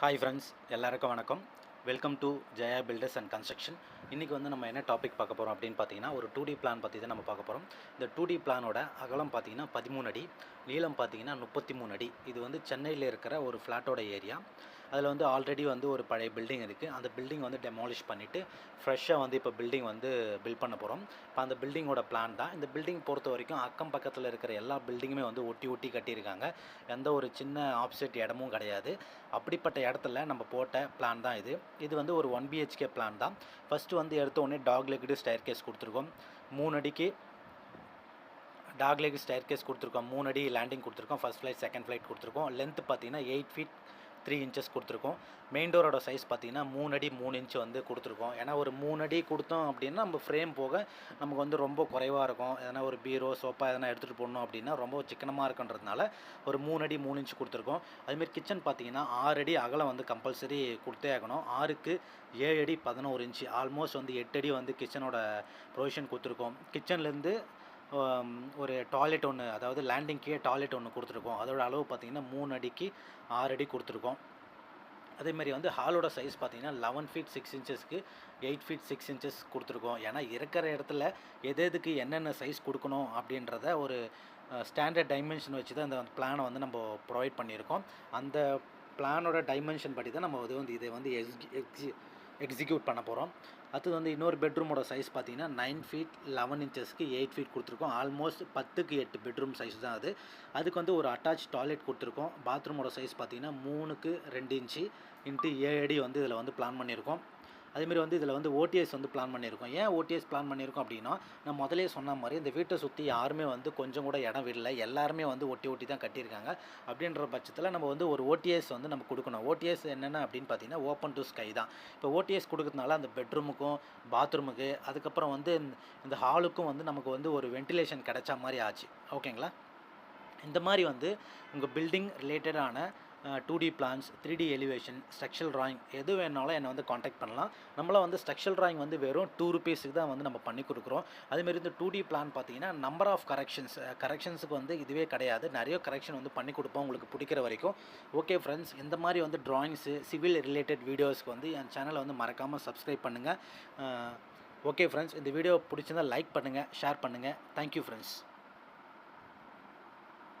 Hi friends எல்லாருக்கும் வணக்கம். Welcome to Jaya builders and construction இன்றைக்கி வந்து நம்ம என்ன டாபிக் பார்க்க போகிறோம் அப்படின்னு பார்த்தீங்கன்னா ஒரு டூ டி பிளான் பற்றி தான் நம்ம பார்க்க போகிறோம் இந்த டூ டி பிளானோட அகலம் பார்த்தீங்கன்னா பதிமூணு அடி நீளம் பார்த்தீங்கன்னா முப்பத்தி மூணு அடி. இது வந்து சென்னையில் இருக்கிற ஒரு ஃப்ளாட்டோட ஏரியா அதில் வந்து ஆல்ரெடி வந்து ஒரு பழைய பில்டிங் இருக்குது அந்த பில்டிங் வந்து டெமாலிஷ் பண்ணிவிட்டு ஃப்ரெஷ்ஷாக வந்து இப்போ பில்டிங் வந்து பில்ட் பண்ண போகிறோம் இப்போ அந்த பில்டிங்கோட பிளான் தான். இந்த பில்டிங் பொறுத்த வரைக்கும் அக்கம் பக்கத்தில் இருக்கிற எல்லா பில்டிங்குமே வந்து ஒட்டி ஒட்டி கட்டியிருக்காங்க. எந்த ஒரு சின்ன ஆப்செட் இடமும் கிடையாது. அப்படிப்பட்ட இடத்துல நம்ம போட்ட பிளான் தான் இது. இது வந்து ஒரு ஒன் பிஹெச்கே பிளான் தான். ஃபஸ்ட்டு வந்து எடுத்த உடனே டாக் லெக்டு ஸ்டயர் கேஸ் கொடுத்துருக்கோம். மூணு அடிக்கு டாக் லெக் ஸ்டயர் கேஸ் கொடுத்துருக்கோம். மூணு அடி லேண்டிங் கொடுத்துருக்கோம். ஃபஸ்ட் ஃப்ளைட் செகண்ட் ஃப்ளைட் கொடுத்துருக்கோம். லென்த் பார்த்தீங்கன்னா எயிட் ஃபீட் த்ரீ இன்ச்சஸ் கொடுத்துருக்கோம். மெயின் டோரோட சைஸ் பார்த்தீங்கன்னா மூணு அடி மூணு இன்ச் வந்து கொடுத்துருக்கோம். ஏன்னா ஒரு மூணு அடி கொடுத்தோம் அப்படின்னா நம்ம ஃப்ரேம் போக நமக்கு வந்து ரொம்ப குறைவாக இருக்கும். எதனா ஒரு பீரோ சோஃபா எதனா எடுத்துகிட்டு போகணும் அப்படின்னா ரொம்ப சிக்கனமாக இருக்குன்றதுனால ஒரு மூணு அடி மூணு இன்ச் கொடுத்துருக்கோம். அதுமாரி கிச்சன் பார்த்தீங்கன்னா ஆறு அடி அகலம் வந்து கம்பல்சரி கொடுத்தே ஆகணும். ஆறுக்கு ஏழு அடி பதினோரு இன்ச்சு ஆல்மோஸ்ட் வந்து எட்டு அடி வந்து கிச்சனோட ப்ரொவிஷன் கொடுத்துருக்கோம். கிச்சன்லேருந்து ஒரு டாய்லெட் ஒன்று அதாவது லேண்டிங்க்கே டாய்லெட் ஒன்று கொடுத்துருக்கோம். அதோட அளவு பார்த்திங்கன்னா மூணு அடிக்கு ஆறு அடி கொடுத்துருக்கோம். அதேமாதிரி வந்து ஹாலோட சைஸ் பார்த்தீங்கன்னா லெவன் ஃபீட் சிக்ஸ் இன்ச்சஸ்க்கு எயிட் ஃபீட் சிக்ஸ் இன்ச்சஸ் கொடுத்துருக்கோம். ஏன்னா இருக்கிற இடத்துல எது எதுக்கு என்னென்ன சைஸ் கொடுக்கணும் அப்படின்றத ஒரு ஸ்டாண்டர்ட் டைமென்ஷன் வச்சு தான் அந்த பிளானை வந்து நம்ம ப்ரொவைட் பண்ணியிருக்கோம். அந்த பிளானோட டைமென்ஷன் படி தான் நம்ம இது வந்து இதை வந்து எக்ஸி எக்ஸி எக்ஸிக்யூட் பண்ண போகிறோம் அடுத்தது வந்து இன்னொரு பெட்ரூமோட சைஸ் பார்த்தீங்கன்னா நைன் ஃபீட் லெவன் இன்ச்சஸ்க்கு எயிட் ஃபீட் கொடுத்துருக்கோம். ஆல்மோஸ்ட் பத்துக்கு எட்டு பெட்ரூம் சைஸ் தான் அது. அதுக்கு வந்து ஒரு அட்டாச் டாய்லெட் கொடுத்துருக்கோம். பாத்ரூமோட சைஸ் பார்த்தீங்கன்னா மூணுக்கு ரெண்டு இன்ச்சு இன்ட்டு ஏழு அடி வந்து இதில் வந்து பிளான் பண்ணியிருக்கோம். அதேமாரி வந்து இதில் வந்து ஓடிஎஸ் வந்து பிளான் பண்ணியிருக்கோம் ஏன் ஓடிஎஸ் பிளான் பண்ணியிருக்கோம் அப்படின்னா நான் முதலே சொன்ன மாதிரி இந்த வீட்டை சுற்றி யாருமே வந்து கொஞ்சம் கூட இடம் விடல. எல்லாருமே வந்து ஒட்டி ஒட்டி தான் கட்டியிருக்காங்க. அப்படின்ற பட்சத்தில் நம்ம வந்து ஒரு ஓடிஎஸ் வந்து நம்ம கொடுக்கணும். ஓடிஎஸ் என்னென்ன அப்படின்னு பார்த்தீங்கன்னா ஓப்பன் டு ஸ்கை தான். இப்போ ஓடிஎஸ் கொடுக்கறதுனால அந்த பெட்ரூமுக்கும் பாத்ரூமுக்கு அதுக்கப்புறம் வந்து இந்த ஹாலுக்கும் வந்து நமக்கு வந்து ஒரு வென்டிலேஷன் கிடைச்ச மாதிரி ஆச்சு. ஓகேங்களா இந்த மாதிரி வந்து உங்கள் பில்டிங் ரிலேட்டடான two D plans three D elevation structural drawing எது வேணாலும் என்னை வந்து காண்டாக்ட் பண்ணலாம். நம்மளாம் வந்து ஸ்ட்ரக்சரல் ட்ராயிங் வந்து வெறும் டூ ருபீஸுக்கு தான் வந்து நம்ம பண்ணி கொடுக்குறோம். அதேமாரி இந்த டூ டி பிளான் பார்த்தீங்கன்னா நம்பர் ஆஃப் கரெக்ஷன்ஸ் கரெக்ஷன்ஸுக்கு வந்து இதுவே கிடையாது. நிறைய கரெக்ஷன் வந்து பண்ணி கொடுப்போம் உங்களுக்கு பிடிக்கிற வரைக்கும். ஓகே ஃப்ரெண்ட்ஸ் இந்த மாதிரி வந்து ட்ராயிங்ஸு சிவில் ரிலேட்டட் வீடியோஸ்க்கு வந்து என் சேனலை வந்து மறக்காமல் சப்ஸ்கிரைப் பண்ணுங்கள் ஓகே ஃப்ரெண்ட்ஸ் இந்த வீடியோ பிடிச்சிருந்தால் லைக் பண்ணுங்கள் ஷேர் பண்ணுங்கள் தேங்க்யூ ஃப்ரெண்ட்ஸ்